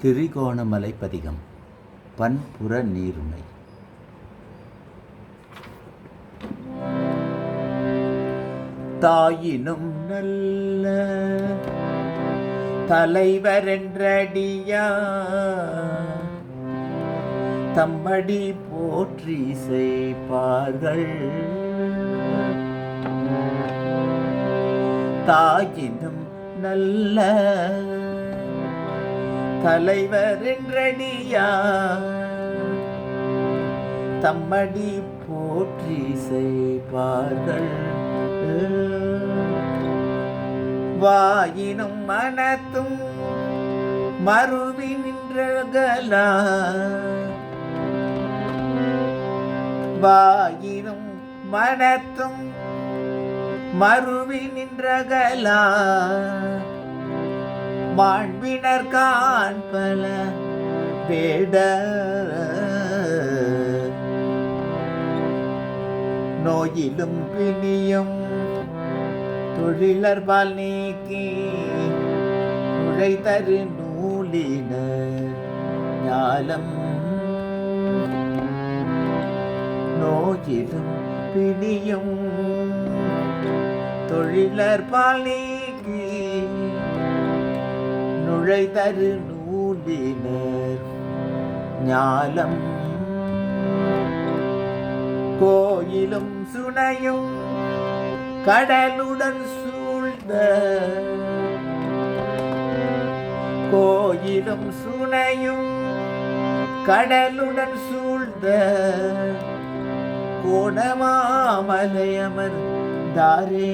திரிகோணமலை பதிகம் பண்புற நீருமை. தாயினும் நல்ல தலைவரென்றடியா தம்படி போற்றி செய்ப்பார்கள் தாயினும் நல்ல தலைவர் என்றடியா? தம்மடி போற்றி செய்வார்கள். வாயினும் மனத்தும் மறுவி நின்றகலா? வாயினும் மனத்தும் மறுவி நின்றகலா? மாண்பினர் காண்பல வேட நோயிலும் பிணியும் தொழிலர்பால் நீக்கி உழை தரு நூலின ஞாலம். நோயிலும் பிணியும் தொழிலர்பால் நீக்கி நுழை தரு நூலினர் ஞாலம். கோயிலும் சுனையும் கடலுடன் சூழ்ந்த கோயிலும் சுனையும் கடலுடன் சூழ்ந்த கோணமாமலையமர் தாரே